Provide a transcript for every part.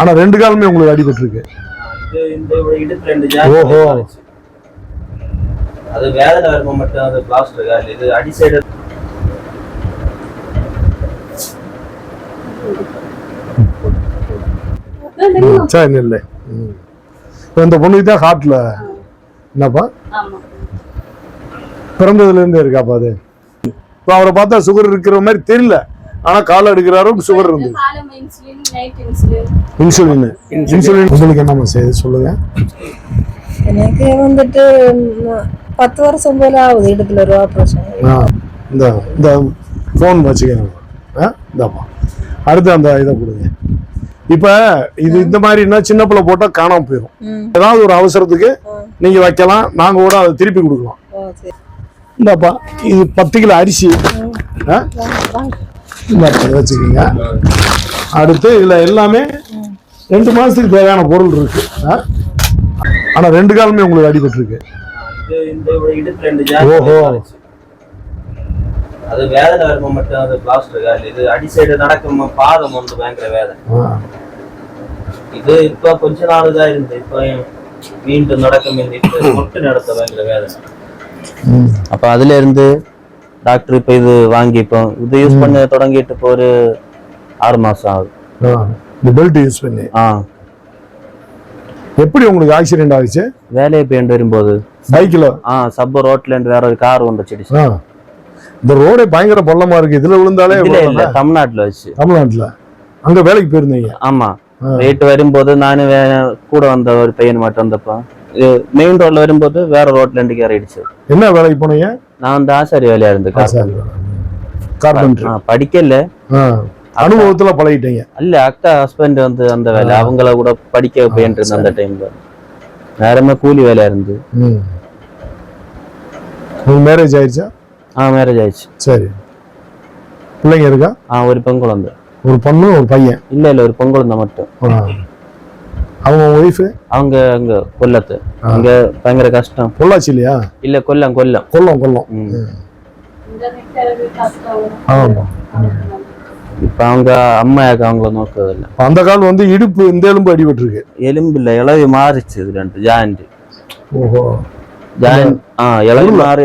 ஆனா ரெண்டு காலுமே உங்களுக்கு அடிபட்டிருக்கு. இது இந்த இடுப்பு ரெண்டு ஜாயின் ஓஹோ. அது வேதனை வருமா மட்டும் அது பிளாஸ்டர் கால் இது அடி சைடு சரி இல்லை ம். இப்ப இந்த பொண்ணுக்கு தான் ஹார்ட்ல என்னப்பா? ஆமா. பிறந்ததுல இருந்தே இருக்காப்பா அது? இப்போ அவரை பார்த்தா சுகர் இருக்கிற மாதிரி தெரியல. ஆனா கால் எடுக்கிறாரோ சுகர் இருந்தது. காலம் insulin night insulin insulin insulin உங்களுக்கு என்னம்மா செய்யுது? சொல்லுங்க. எனக்கு வந்துட்டு பத்து வருஷம் போல ஆகுது இடுப்புல ஒரு ஆப்ரேஷன் ஆ இந்த இந்த ஃபோன் வச்சுக்கோங்க. ஆ இந்தாப்பா அடுத்து அந்த இதை கொடுங்க. இப்போ இது இந்த மாதிரினா சின்ன பிள்ளை போட்டால் காணாம போயிடும் ஏதாவது ஒரு அவசரத்துக்கு நீங்க வைக்கலாம். நாங்க கூட அதை திருப்பி கொடுக்கலாம். இந்தாப்பா இது பத்து கிலோ அரிசி. வச்சுக்கோங்க அடுத்து இதுல எல்லாமே ரெண்டு மாசத்துக்கு தேவையான பொருள் இருக்கு ஆ? ஆனா ரெண்டு காலுமே உங்களுக்கு அடிபட்டிருக்கு இது இந்த இடுப்பு ரெண்டு ஓஹோ. அது வேதனை வருமா மட்டும் அது பிளாஸ்டர் கால் இது அடி சைடு நடக்கும் பாதம் வந்து பயங்கர வேதனை. இது இப்ப கொஞ்ச நாள் தான் இருந்து இப்ப மீண்டும் நடக்கும் இந்த கொட்டு நடத்த பயங்கர வேதனை. அப்ப அதுல இருந்து டாக்டர் இப்ப இது வாங்கி இப்போ இது யூஸ் பண்ண தொடங்கிட்டு இப்போ ஒரு ஆறு மாசம் ஆகுது. இந்த பெல்ட் யூஸ் பண்ணி. ஆ. எப்படி உங்களுக்கு ஆக்சிடென்ட் ஆகுச்சு வேலையை போயிட்டு வரும்போது பைக்கில் ஆ சப்ப ரோட்ல இருந்து வேற ஒரு கார் வந்துச்சு இந்த ரோடே பயங்கர பள்ளமா இருக்கு. இதுல விழுந்தாலே இல்ல தமிழ்நாட்டுல வச்சு. தமிழ்நாட்டுல. அங்க வேலைக்கு போயிருந்தீங்க? ஆமா. போயிட்டு வரும்போது நானு கூட வந்த ஒரு பையன் மட்டும் வந்தப்போ மெயின் ரோட்ல வரும்போது வேற ரோட்ல இருந்து கேர் அடிச்சு என்ன வேலைக்கு போனீங்க? நான் வந்து ஆசாரி வேலையா இருந்து கார்பெண்டர் படிக்கல. அனுபவத்துல பழகிட்டீங்க. அல்ல அக்கா ஹஸ்பண்ட் வந்து அந்த வேலை. அவங்கள கூட படிக்க போயிட்டு இருந்த அந்த டைம்ல நேரமே கூலி வேலையா இருந்து. மேரேஜ் ஆயிடுச்சா? ஆ மேரேஜ் ஆயிடுச்சு. சரி. பிள்ளைங்க இருக்கா? ஆ ஒரு பெண் குழந்தை. ஒரு பொண்ணு ஒரு பையன்? இல்ல இல்ல ஒரு பெண் குழந்தை மட்டும். அவங்க ஒய்ஃபு அவங்க அங்க கொல்லத்து அங்க பயங்கர கஷ்டம். பொள்ளாச்சி இல்லையா? இல்ல கொல்லம் கொல்லம். கொல்லம் கொல்லம். ஆமா. இப்ப அவங்க அம்மாயாக்கு அவங்கள நோக்குறது இல்ல அந்த கால் வந்து இடுப்பு இந்த எலும்பு அடிபட்டிருக்கு. எலும்பு இல்ல இளவி மாறிச்சு இது ரெண்டு ஜாயிண்ட் ஓஹோ. ஜாயிண்ட் ஆ இளவி மாறி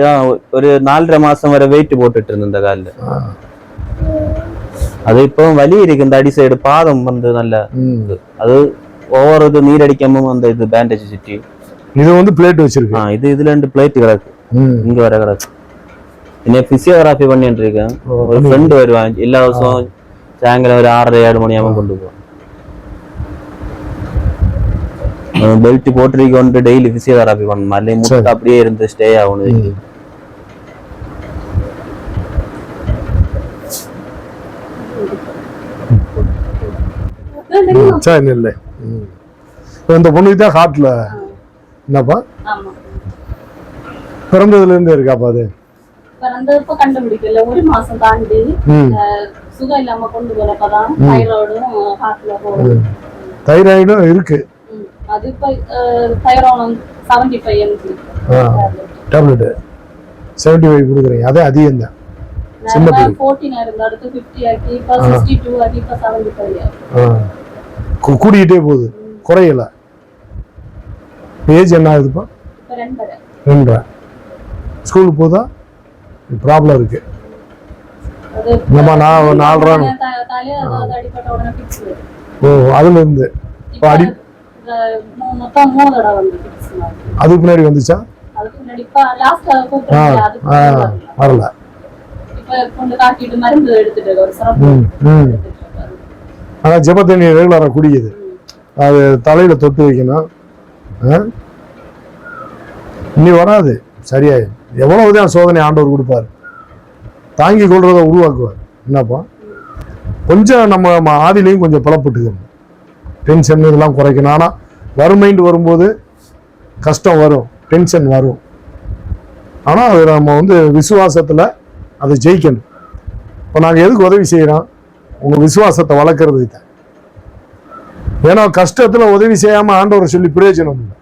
ஒரு நாலரை மாசம் வரை வெயிட் போட்டுட்டு இருந்தேன் இந்த கால்ல. ஆ. அது இப்போ வலி இருக்கு இந்த அடி சைடு பாதம் வந்து நல்ல. அது ஒவ்வொரு இது நீரடிக்காம அந்த இது பேண்டேஜ் சுற்றி இது வந்து பிளேட் வச்சிருக்கு. இது இதுல ரெண்டு பிளேட் கிடக்கு. இங்க வர கிடக்கு. இருக்கேன் ஓ, ஒரு ஃப்ரெண்டு வருவான். எல்லா வருஷம் சாயங்காலம் ஒரு ஆறரை ஏழு மணி ஆகும் கொண்டு போவான் பெல்ட் போட்டிருக்கோன்ட்டு டெய்லி பிசியோதெராபி பண்ணணும் அல்ல முட்டை அப்படியே இருந்து ஸ்டே ஆகணும். சரி இல்லை இந்த பொண்ணுக்கு தான் ஹார்ட்ல. என்னப்பா? பிறந்ததுல இருந்தே இருக்காப்பா அது? பிறந்தப்ப கண்டுபிடிக்கல. ஒரு மாசம் தாண்டி சுகம் இல்லாம கொண்டு வரப்பதான் தைராய்டும் ஹார்ட்ல தைராய்டும் இருக்கு. அது தைராய்டும் செவன்டி ஃபைவ் எம்ஜி ஆ. டேப்லெட்டு. செவன்டி ஃபைவ் கொடுக்குறீங்க. அதே அதிகம் தான். சின்ன பிள்ளை. ஃபோர்டீன் இருந்த அடுத்து ஃபிஃப்டி ஆக்கி இப்ப சிக்ஸ்டி டூ ஆக்கி இப்ப செவன்டி ஃபைவ் கூடிக்கிட்டே போகுது. குறையல. ஏஜ் என்ன ஆகுதுப்பா? ரெண்டரை. ஸ்கூலுக்கு போதா? ப்ராப்ளம் இருக்கு. நம்ம நான் நாலு ரூபா த- தலையில ஏதாவது அடிபட்ட உடனே fix. ஓ அதுல இருந்து அடி-. அதுக்கு முன்னாடி வந்துச்சா ஆ வரல. ஆனால் ஜபத்தண்ணி ரெகுலராக குடிக்குது அது தலையில் தொட்டு வைக்கணும். ஆ? இனி வராது. சரியாயிடும் எவ்வளவுதான் சோதனை ஆண்டவர் கொடுப்பாரு. தாங்கி கொள்றத உருவாக்குவார். என்னப்பா? கொஞ்சம் நம்ம ஆதிலையும் கொஞ்சம் புலப்பட்டுக்கணும். டென்ஷன் இதெல்லாம் குறைக்கணும். ஆனால் வறுமைண்டு வரும்போது கஷ்டம் வரும். டென்ஷன் வரும். ஆனால் அது நம்ம வந்து விசுவாசத்தில் அதை ஜெயிக்கணும். இப்போ நாங்கள் எதுக்கு உதவி செய்கிறோம் உங்கள் விசுவாசத்தை வளர்க்குறது தான் ஏன்னா கஷ்டத்தில் உதவி செய்யாமல் ஆண்டவரை சொல்லி பிரயோஜனம் இல்லை.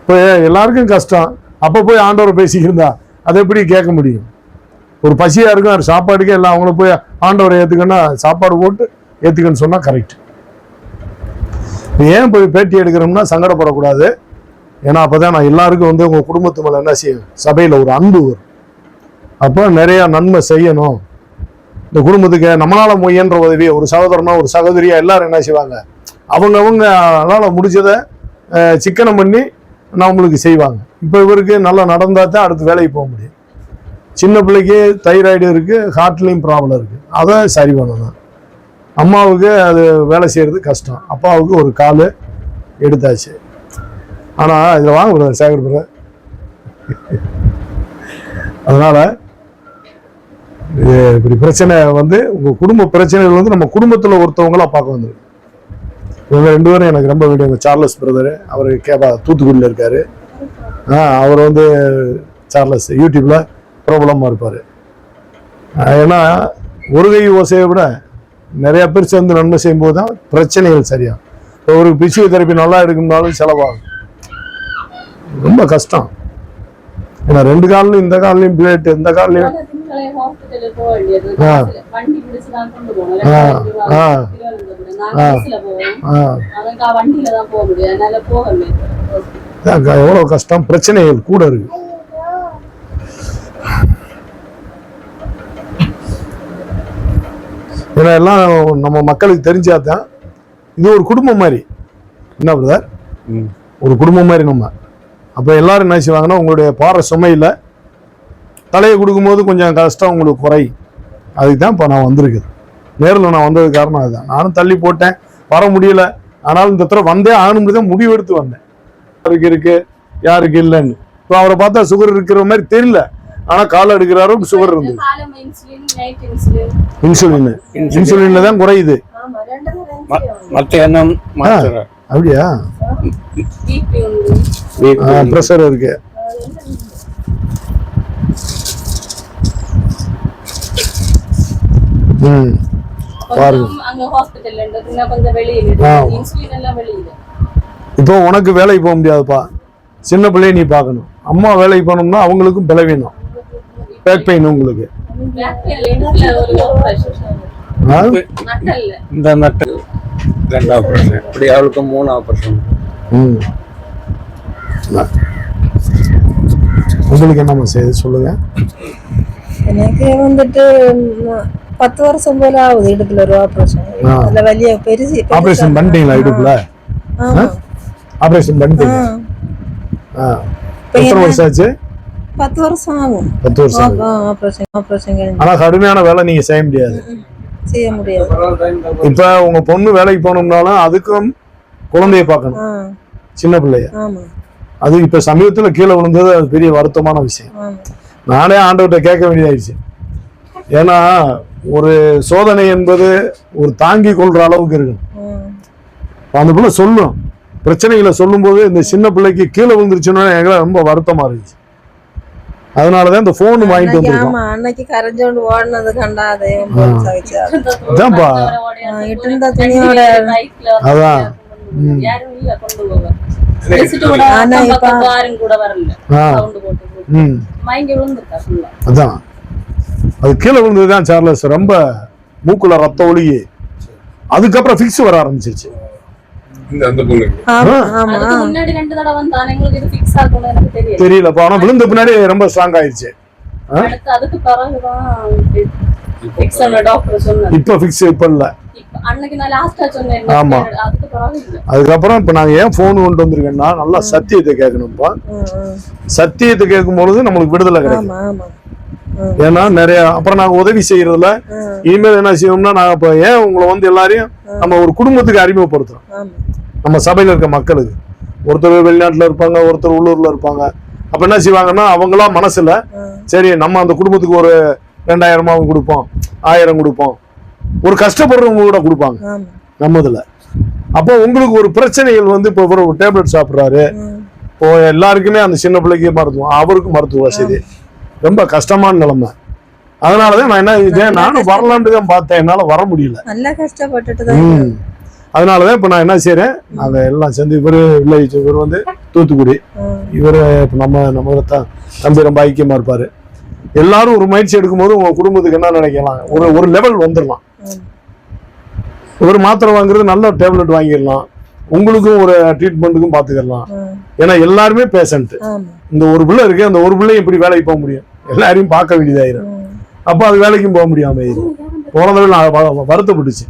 இப்போ எல்லாருக்கும் கஷ்டம். அப்போ போய் ஆண்டவரை பேசிக்கிருந்தா அதை எப்படி கேட்க முடியும்? ஒரு பசியாக இருக்கும் அது சாப்பாடுக்கே எல்லாம் அவங்கள போய் ஆண்டவரை ஏற்றுக்கன்னா சாப்பாடு போட்டு ஏற்றுக்கன்னு சொன்னால் கரெக்ட் ஏன் போய் பேட்டி எடுக்கிறோம்னா சங்கடப்படக்கூடாது. ஏன்னா அப்பதான் நான் எல்லாருக்கும் வந்து உங்க குடும்பத்து மேல என்ன செய்யும் சபையில ஒரு அன்பு வரும். அப்போ நிறைய நன்மை செய்யணும். இந்த குடும்பத்துக்கு நம்மளால முயன்ற உதவி ஒரு சகோதரனா ஒரு சகோதரியா எல்லாரும் என்ன செய்வாங்க? அவங்க அவங்க அதனால முடிச்சதை சிக்கனம் பண்ணி நம்மளுக்கு செய்வாங்க. இப்போ இவருக்கு நல்லா நடந்தால் தான் அடுத்து வேலைக்கு போக முடியும். சின்ன பிள்ளைக்கு தைராய்டு இருக்குது ஹார்ட்லேயும் ப்ராப்ளம் இருக்குது அதை சரி பண்ணணும். அம்மாவுக்கு அது வேலை செய்கிறது கஷ்டம். அப்பாவுக்கு ஒரு கால் எடுத்தாச்சு. ஆனால் இதில் வாங்க பிரதர் சேகர் பிரதர் அதனால் இப்படி பிரச்சனை வந்து உங்கள் குடும்ப பிரச்சனைகள் வந்து நம்ம குடும்பத்தில் ஒருத்தவங்களாக பார்க்க வந்துருக்கு இவங்க ரெண்டு பேரும் எனக்கு ரொம்ப வேண்டிய சார்லஸ் பிரதர் அவர் கேபா தூத்துக்குடியில் இருக்காரு. ஆ அவர் வந்து சார்லஸ் யூடியூப்பில் பிரபலமாக இருப்பார். ஏன்னா ஒரு கை ஓசையை விட நிறைய பேர் சேர்ந்து நன்மை செய்யும்போது தான் பிரச்சனைகள் சரியாக இப்போ ஒரு பிசியோதெரப்பி நல்லா இருக்கும்னாலும் செலவாகும். ரொம்ப கஷ்டம். ஏன்னா ரெண்டு கால்லையும் இந்த காலிலையும் பிளேட் இந்த காலிலையும் தான் வண்டியில தான் போக முடியும் அதனால போக முடியாது அதான் க- எவ்வளவு கஷ்டம் பிரச்சனைகள் கூட இருக்கு ஏன்னா எல்லாம் நம்ம மக்களுக்கு தெரிஞ்சாதான் இது ஒரு குடும்பம் மாதிரி என்ன பிரதர் ஒரு குடும்பம் மாதிரி நம்ம அப்போ எல்லாரும் என்ன செய்வாங்கன்னா உங்களுடைய பாறை சுமையில் தலையை கொடுக்கும்போது கொஞ்சம் கஷ்டம் உங்களுக்கு குறையும் அதுக்கு தான் இப்போ நான் வந்திருக்குது. நேரில் நான் வந்தது காரணம் அதுதான். நானும் தள்ளி போட்டேன். வர முடியல. ஆனாலும் இந்த தடவை வந்தே ஆகணும்னு தான் முடிவெடுத்து வந்தேன். யாருக்கு இருக்கு? யாருக்கு இல்லைன்னு. இப்போ அவரை பார்த்தா சுகர் இருக்கிற மாதிரி தெரியல. ஆனால் கால் எடுக்கிறாரோ சுகர் இருந்தது. இன்சுலின் நைட் இன்சுலின் இன்சுலின் இன்சுலின்ல தான் குறையுது. மத்த எண்ணம் அப்படியா? ப்ரெஷர் இருக்கு. ம் பாருங்க. அங்க ஹாஸ்பிட்டல்ல இருந்தது இன்னும் கொஞ்சம் வெளியில ஆ. இருக்கு இன்சுலின் எல்லாம் வெளியில இப்போ உனக்கு வேலைக்கு போக முடியாதுப்பா. சின்ன பிள்ளைய நீ பார்க்கணும். அம்மா வேலைக்கு போகணும்னா அவங்களுக்கும் பிளவினம் பேக் பெயின் உங்களுக்கு. பேக் பெயின் இடுப்புல ஒரு ஆபரேஷன் ஆ? நட்டல்ல. இந்த நட்டு ரெண்டு ஆபரேஷன் இப்படி அவளுக்கு மூணு ஆபரேஷன் ம். உங்களுக்கு என்னம்மா செய்யுது சொல்லுங்க? எனக்கு வந்துட்டு பத்து வருஷம் போல ஆகுது இடுப்புல ஒரு ஆபரேஷன் அதுல வலிய பெருசு ஆபரேஷன் பண்ணிட்டீங்களா இடுப்புல? ஆபரேஷன் பண்ணிட்டீங்க? எத்தனை வருஷம் ஆச்சு பத்து வருஷம் ஆகும். பத்து வருஷம் ஆபரேஷன் ஆபரேஷன் ஆனா கடுமையான வேலை நீங்க செய்ய முடியாது. செய்ய முடியாது. இப்ப உங்க பொண்ணு வேலைக்கு போகணும்னாலும் அதுக்கும் குழந்தைய பார்க்கணும். சின்ன பிள்ளைய. அது இப்ப சமீபத்துல கீழே விழுந்தது அது பெரிய வருத்தமான விஷயம். நானே ஆண்டவர்கிட்ட கேட்க வேண்டியதாயிடுச்சு. ஏன்னா ஒரு சோதனை என்பது ஒரு தாங்கி கொள்ற அளவுக்கு இருக்கணும். ம். அந்த பிள்ளை சொல்லும். பிரச்சனைகளை சொல்லும்போது இந்த சின்ன பிள்ளைக்கு கீழே விழுந்துருச்சுன்னா எங்களுக்கு ரொம்ப வருத்தமா இருந்துச்சு. அதனாலதான் இந்த போன் வாங்கிட்டு வந்திருக்கோம். ஆமா அன்னைக்கு கரைஞ்சோண்டு ஓடுனது கண்டா அதை இதான்ப்பா. இட்டிருந்த துணியோட அதான். அதான். அது கீழே விழுந்ததுதான் சார்லஸ். ரொம்ப மூக்குல ரத்த ஒழுகி. அதுக்கப்புறம் ஃபிக்ஸ் வர ஆரம்பிச்சிருச்சு. இந்த அந்த பொண்ணுக்கு. ஆமா ஆமா. அதுக்கு முன்னாடி ரெண்டு தடவை வந்தான். எங்களுக்கு இது ஃபிக்ஸ் ஆகணும் எனக்கு தெரியல. ஆனா விழுந்த பின்னாடி ரொம்ப ஸ்ட்ராங் ஆயிடுச்சு இப்ப ஃபிக்ஸ் இப்ப இல்ல. ஆமா. அதுக்கப்புறம் இப்ப நாங்க ஏன் போன் கொண்டு வந்திருக்கேன்னா நல்லா சத்தியத்தை கேட்கணும்ப்பா. சத்தியத்தை கேட்கும் பொழுது நம்மளுக்கு விடுதலை கிடைக்கும். ஏன்னா நிறைய அப்புறம் நாங்க உதவி செய்யறதுல. இனிமேல் என்ன செய்வோம்னா நாங்க இப்ப ஏன் உங்களை வந்து எல்லாரையும் நம்ம ஒரு குடும்பத்துக்கு அறிமுகப்படுத்துறோம். நம்ம சபையில இருக்க மக்களுக்கு. ஒருத்தர் வெளிநாட்டுல இருப்பாங்க ஒருத்தர் உள்ளூர்ல இருப்பாங்க. அப்ப என்ன செய்வாங்கன்னா அவங்களா மனசுல. சரி நம்ம அந்த குடும்பத்துக்கு ஒரு ரெண்டாயிரமாவும் கொடுப்போம் ஆயிரம் கொடுப்போம். ஒரு கஷ்டப்படுறவங்க கூட கொடுப்பாங்க. நம்ம இதுல அப்போ உங்களுக்கு ஒரு பிரச்சனைகள் வந்து இப்போ ஒரு டேப்லெட் சாப்பிட்றாரு. இப்போ எல்லாருக்குமே அந்த சின்ன பிள்ளைக்கு மருத்துவம் அவருக்கும் மருத்துவ வசதி. ரொம்ப கஷ்டமான நிலைமை. அதனாலதான் நான் என்ன செஞ்சேன் நானும் வரலான்ட்டு தான் பார்த்தேன். என்னால வர முடியல. நல்லா கஷ்டப்பட்டுட்டு தான். அதனாலதான் இப்ப நான் என்ன செய்றேன்? நாங்க எல்லாம் சேர்ந்து இவரு வில்லேஜ் இவர் வந்து தூத்துக்குடி. இவரு இப்ப நம்ம நம்ம தம்பி ரொம்ப ஐக்கியமா இருப்பாரு. எல்லாரும் ஒரு முயற்சி எடுக்கும்போது உங்க குடும்பத்துக்கு என்ன நினைக்கலாம்? ஒரு ஒரு லெவல் வந்துடலாம். ஒரு மாத்திரை வாங்குறது நல்ல டேப்லெட் வாங்கிடலாம் உங்களுக்கும் ஒரு ட்ரீட்மெண்ட்டுக்கும் பார்த்துக்கலாம் ஆ, ஏன்னா எல்லாருமே பேஷண்ட் இந்த ஒரு பிள்ளை இருக்கு அந்த ஒரு பிள்ளையும் இப்படி வேலைக்கு போக முடியும். எல்லாரையும் பார்க்க வேண்டியதாயிரும். அப்போ அது வேலைக்கும் போக முடியாம போன தடவை நான் வருத்தப்பட்டுச்சு.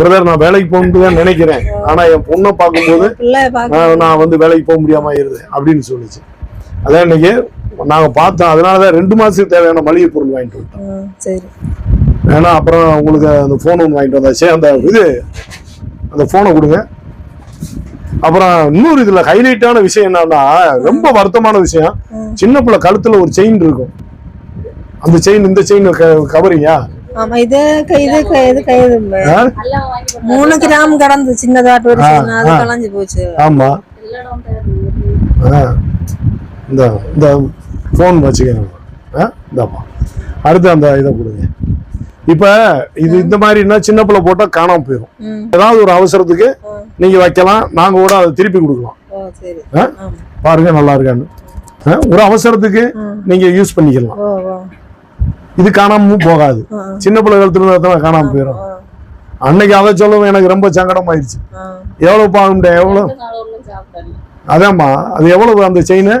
பிரதர் நான் வேலைக்கு போகணும்னு தான் நினைக்கிறேன். ஆனா என் பொண்ணை பார்க்கும்போது நான் வந்து வேலைக்கு போக முடியாம ஆயிருது அப்படின்னு சொல்லுச்சு. அதான் இன்னைக்கு நாங்க பார்த்தோம். அதனாலதான் ரெண்டு மாசத்துக்கு தேவையான மளிகை பொருள் வாங்கிட்டு வந்தோம் ஏன்னா அப்புறம் உங்களுக்கு அந்த ஃபோன் ஒன்று வாங்கிட்டு வந்தாச்சு. அந்த இது அந்த ஃபோனை கொடுங்க. அப்புறம் இன்னொரு இதுல ஹைலைட்டான விஷயம் என்னன்னா ரொம்ப வருத்தமான விஷயம். சின்ன பிள்ளை கழுத்துல ஒரு செயின் இருக்கும் அந்த செயின் இந்த செயின் கவரிங்கா ஆமா இது இது இது கை இது இல்ல. எல்லாம் வாங்கி போட்டாங்க. மூணு கிராம் கடந்து சின்னதாட்டு ஒரு ஆ, சின்ன, அது ஆ. கலைஞ்சு போச்சு ஆமா எல்லா இடம் தேடுது. ஆ. இந்த இந்த ஃபோன் வச்சுக்கோங்க இந்தாப்பா அடுத்து அந்த இதை கொடுங்க இப்ப இது இந்த மாதிரின்னா சின்ன பிள்ளை போட்டா காணாம போயிடும். ஏதாவது ஒரு அவசரத்துக்கு. நீங்க வைக்கலாம் நாங்க கூட அதை திருப்பி கொடுக்கலாம். பாருங்க நல்லா இருக்கான்னு. ஆ, ஒரு அவசரத்துக்கு. நீங்க யூஸ் பண்ணிக்கலாம். இது காணாமவும் போகாது. சின்ன பிள்ளை கழுத்துல தான் காணாம போயிடும் அன்னைக்கு அதை சொல்லவும் எனக்கு ரொம்ப சங்கடம் ஆயிடுச்சு. எவ்வளவு பாகுண்ட எவ்வளவு. அதாம்மா அது எவ்வளவு அந்த செயின்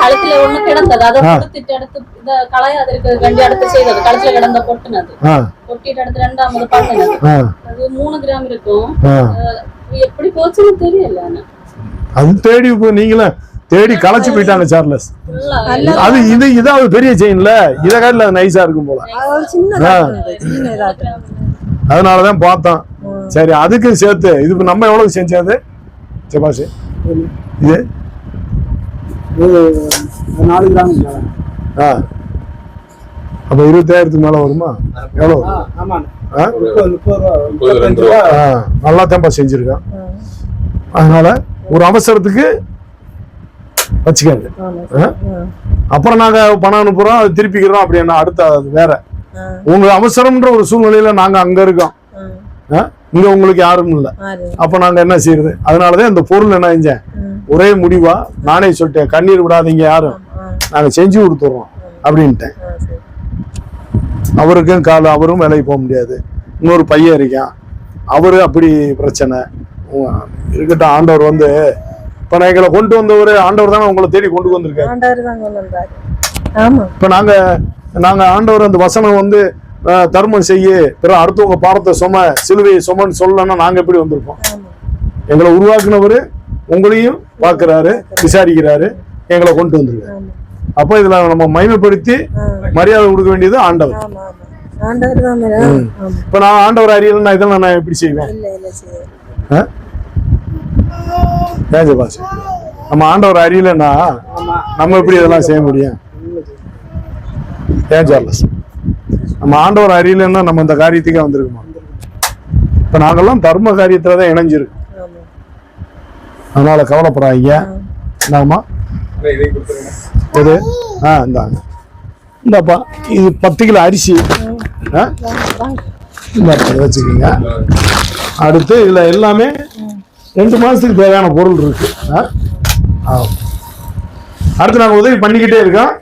கழுத்துல ஒண்ணு கிடந்தது. அதை. கொடுத்துட்டு எடுத்து இந்த களையாது இருக்கு கண்டி அடுத்து செய்தது. கழுத்துல கிடந்த பொட்டுனது. பொட்டிட்டு அடுத்து ரெண்டாமது பண்ணினது அது மூணு கிராம் இருக்கும். எப்படி போச்சுன்னு தெரியல அது தேடி இப்போ நீங்களும் தேடி களைச்சு போயிட்டாங்க சார்லஸ் அது இது இதாவது பெரிய செயின்ல இதை காட்டில அது நைஸா இருக்கும் போல. அதனாலதான் பார்த்தோம். சரி அதுக்கு சேர்த்து இது நம்ம எவ்வளவு செஞ்சது? செபாசி இது? நாலு கிராம் ஆ. அப்ப இருபத்தாயிரத்துக்கு மேல வருமா? ஆ, நல்லா தான்ப்பா செஞ்சிருக்கேன். அதனால ஒரு அவசரத்துக்கு வச்சுக்காது. அப்புறம் நாங்க பணம் அனுப்புறோம் அது திருப்பிக்கிறோம் அப்படின்னா அடுத்த அது வேற. உங்க அவசரம்ன்ற ஒரு சூழ்நிலையில நாங்க அங்க இருக்கோம்? இங்க உங்களுக்கு யாரும் இல்ல. அப்ப நாங்க என்ன செய்யறது? அதனாலதான் இந்த பொருள் என்ன செஞ்சேன். ஒரே முடிவா? நானே சொல்லிட்டேன் கண்ணீர் விடாதீங்க யாரும். நாங்க செஞ்சு கொடுத்துறோம் அப்படின்ட்டேன். அவருக்கும் கால அவரும் வேலைக்கு போக முடியாது. இன்னொரு பையன் இருக்கான். அவரு அப்படி பிரச்சனை. இருக்கட்டும் ஆண்டவர் வந்து இப்ப நான் எங்களை கொண்டு வந்தவர் ஆண்டவர் தானே உங்களை தேடி கொண்டு வந்திருக்காரு. இப்ப நாங்க நாங்க ஆண்டவர் அந்த வசனம் வந்து தர்மம் செய்ய பிற அடுத்தவங்க பாரத்தை சும சிலுவையை சுமன்னு சொல்லலன்னா நாங்க எப்படி வந்திருப்போம்? ஆமா. எங்களை உருவாக்குனவர் உங்களையும் பார்க்கறாரு விசாரிக்கிறாரு எங்களை கொண்டு வந்திருக்காரு. அப்போ இதுல நம்ம மகிமைப்படுத்தி மரியாதை கொடுக்க வேண்டியது ஆண்டவர். இப்ப நான் ஆண்டவர் அறியலன்னா இதெல்லாம் நான் எப்படி செய்வேன்? இல்ல இல்ல சரி ஏன் ஜெபாஸ் நம்ம ஆண்டவர் அறியலன்னா நம்ம எப்படி இதெல்லாம் செய்ய முடியும்? ஏன் சார்லஸ் நம்ம ஆண்டவர் அறியலன்னா நம்ம இந்த காரியத்துக்கே வந்திருக்குமா? இப்ப நாங்கெல்லாம் தர்ம காரியத்துல தான் இணைஞ்சிருக்கோம். அதனால கவலைப்படாதீங்க. நாமா இதை ஆ இந்தாங்க. இந்தாப்பா இது பத்து கிலோ அரிசி. ஆ? இந்த இதை வச்சுக்கோங்க. அடுத்து இதுல எல்லாமே ரெண்டு மாசத்துக்கு தேவையான பொருள் இருக்கு. ஆ? ஆ. அடுத்து நாங்க உதவி பண்ணிக்கிட்டே இருக்கோம்.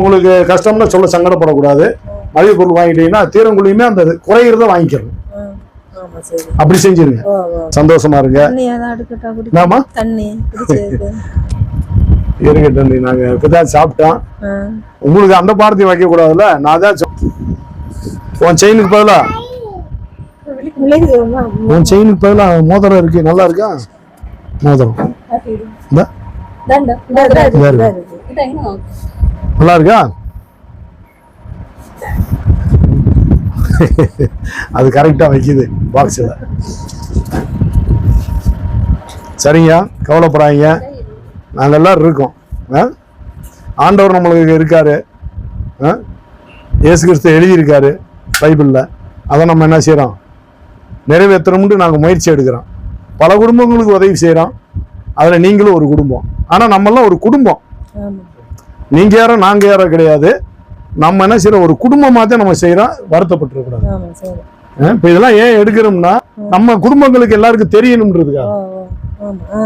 உங்களுக்கு கஷ்டம்னு சொல்ல சங்கடப்படக்கூடாது. மளிகை பொருள் வாங்கிட்டீங்கன்னா தீரங்குழியுமே அந்த குறையிறத வாங்கிக்கிறோம். அப்படி செஞ்சிருங்க சந்தோஷமா இருங்க குடி என்னம்மா தண்ணி நாங்க இப்பதான் சாப்பிட்டோம் உங்களுக்கு அந்த பாரத்தையும் வைக்க கூடாதுல்ல நான் தான் உன் செயினுக்கு பதிலா உன் செயினுக்கு பதிலா மோதிரம் இருக்கு நல்லா இருக்கா மோதிரம் நல்லா இருக்கா அது கரெக்டா வைக்குது பாக்ஸில் சரிங்க கவலைப்படாதீங்க. நாங்க எல்லாரும் இருக்கோம். ஆ? ஆண்டவர் நம்மளுக்கு இருக்காரு. ஆ? இயேசு கிறிஸ்து எழுதியிருக்காரு பைபிளில். அதை நம்ம என்ன செய்கிறோம் நிறைவேற்றணும்னு நாங்கள் முயற்சி எடுக்கிறோம். பல குடும்பங்களுக்கு உதவி செய்கிறோம் அதில் நீங்களும் ஒரு குடும்பம். ஆனால் நம்மெல்லாம் ஒரு குடும்பம். ஆமா. நீங்க யாரும் நாங்க யாரும் கிடையாது. நம்ம என்ன செய்யறோம்? ஒரு குடும்பமா தான் நம்ம செய்யறோம். சரி. இப்ப இதெல்லாம் ஏன் எடுக்கிறோம்னா நம்ம குடும்பங்களுக்கு எல்லாருக்கும் தெரியணும்ன்றதுக்காக.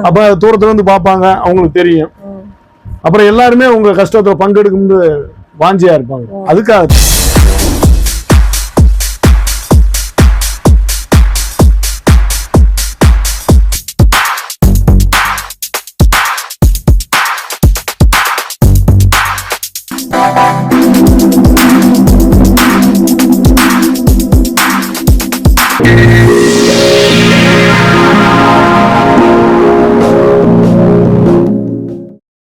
அப்ப தூரத்துல இருந்து பார்ப்பாங்க அவங்களுக்கு தெரியும். அப்புறம் எல்லாருமே உங்க கஷ்டத்துல பங்கெடுக்கும்னு வாஞ்சியா இருப்பாங்க. அதுக்காக.